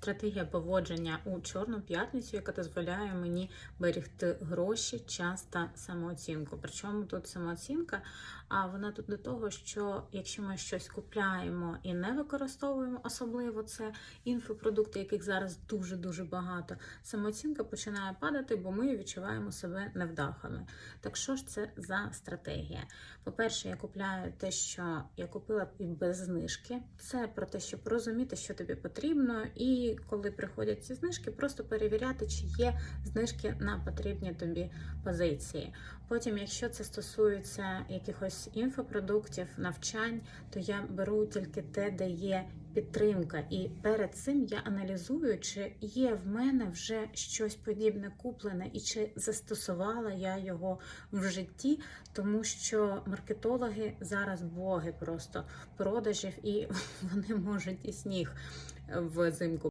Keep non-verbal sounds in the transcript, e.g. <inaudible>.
стратегія поводження у чорну п'ятницю, яка дозволяє мені берегти гроші, час та самооцінку. Причому тут самооцінка, а вона тут до того, що якщо ми щось купляємо і не використовуємо, особливо це інфопродукти, яких зараз дуже дуже багато, самооцінка починає падати, бо ми відчуваємо себе невдахами. Так що ж це за стратегія? По-перше, я купляю те, що я купила і без знижки. Це про те, щоб розуміти, що тобі потрібно, коли приходять ці знижки, просто перевіряти, чи є знижки на потрібні тобі позиції. Потім, якщо це стосується якихось інфопродуктів, навчань, то я беру тільки те, де є підтримка. І перед цим я аналізую, чи є в мене вже щось подібне куплене, і чи застосувала я його в житті, тому що маркетологи зараз боги просто продажів, і <laughs> вони можуть і сніг взимку